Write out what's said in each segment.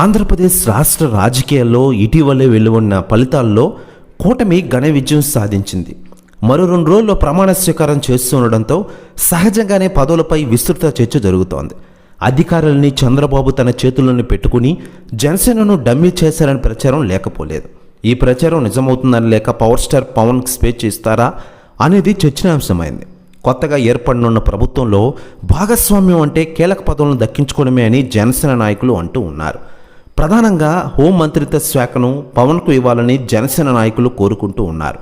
ఆంధ్రప్రదేశ్ రాష్ట్ర రాజకీయాల్లో ఇటీవలే వెలువడిన ఫలితాల్లో కూటమి ఘన విజయం సాధించింది. మరో రెండు రోజుల్లో ప్రమాణ స్వీకారం చేస్తుండడంతో సహజంగానే పదవులపై విస్తృత చర్చ జరుగుతోంది. అధికారులని చంద్రబాబు తన చేతులను పెట్టుకుని జనసేనను డమ్మీ చేశారని ప్రచారం లేకపోలేదు. ఈ ప్రచారం నిజమవుతుందని లేక పవర్ స్టార్ పవన్ స్పేచ్ ఇస్తారా అనేది చర్చనాంశమైంది కొత్తగా ఏర్పడనున్న ప్రభుత్వంలో భాగస్వామ్యం అంటే కీలక పదవులను దక్కించుకోవడమే అని జనసేన నాయకులు అంటూ ఉన్నారు. ప్రధానంగా హోం మంత్రిత్వ శాఖను పవన్కు ఇవ్వాలని జనసేన నాయకులు కోరుకుంటూ ఉన్నారు.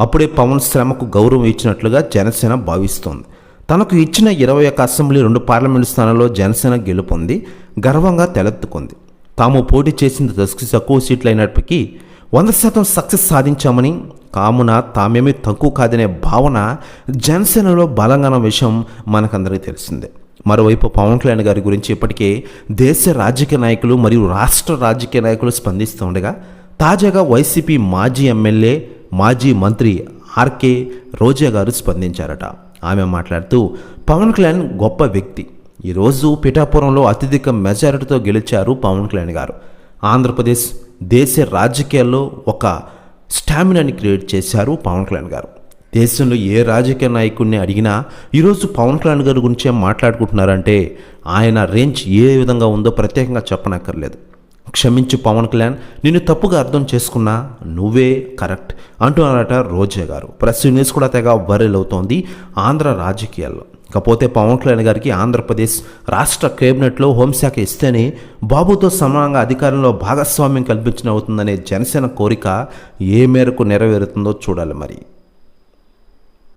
అప్పుడే పవన్ శ్రమకు గౌరవం ఇచ్చినట్లుగా జనసేన భావిస్తోంది. తనకు ఇచ్చిన ఇరవై ఒక్క అసెంబ్లీ రెండు పార్లమెంటు స్థానాల్లో జనసేన గెలుపొంది గర్వంగా తెలెత్తుకుంది. తాము పోటీ చేసిన దశకు తక్కువ సీట్లు అయినప్పటికీ వంద శాతం సక్సెస్ సాధించామని కామున తామేమీ తక్కువ కాదనే భావన జనసేనలో బలంగా విషయం మనకందరికీ తెలిసిందే. మరోవైపు పవన్ కళ్యాణ్ గారి గురించి ఇప్పటికే దేశ రాజకీయ నాయకులు మరియు రాష్ట్ర రాజకీయ నాయకులు స్పందిస్తూ ఉండగా తాజాగా వైసీపీ మాజీ ఎమ్మెల్యే మాజీ మంత్రి ఆర్కే రోజా గారు స్పందించారట. ఆమె మాట్లాడుతూ పవన్ కళ్యాణ్ గొప్ప వ్యక్తి. ఈరోజు పిఠాపురంలో అత్యధిక మెజారిటీతో గెలిచారు పవన్ కళ్యాణ్ గారు. ఆంధ్రప్రదేశ్ దేశ రాజకీయాల్లో ఒక స్టామినాని క్రియేట్ చేశారు పవన్ కళ్యాణ్ గారు. దేశంలో ఏ రాజకీయ నాయకుడిని అడిగినా ఈరోజు పవన్ కళ్యాణ్ గారి గురించే మాట్లాడుకుంటున్నారంటే ఆయన రేంజ్ ఏ విధంగా ఉందో ప్రత్యేకంగా చెప్పనక్కర్లేదు. క్షమించు పవన్ కళ్యాణ్ నిన్ను తప్పుగా అర్థం చేసుకున్నా నువ్వే కరెక్ట్ అంటున్నారట రోజే గారు. ప్రెస్ న్యూస్ కూడా తెగ వైరల్ అవుతోంది ఆంధ్ర రాజకీయాల్లో. ఇకపోతే పవన్ కళ్యాణ్ గారికి ఆంధ్రప్రదేశ్ రాష్ట్ర కేబినెట్లో హోంశాఖ ఇస్తేనే బాబుతో సమానంగా అధికారంలో భాగస్వామ్యం కల్పించిన అవుతుందనే జనసేన కోరిక ఏ మేరకు నెరవేరుతుందో చూడాలి మరి.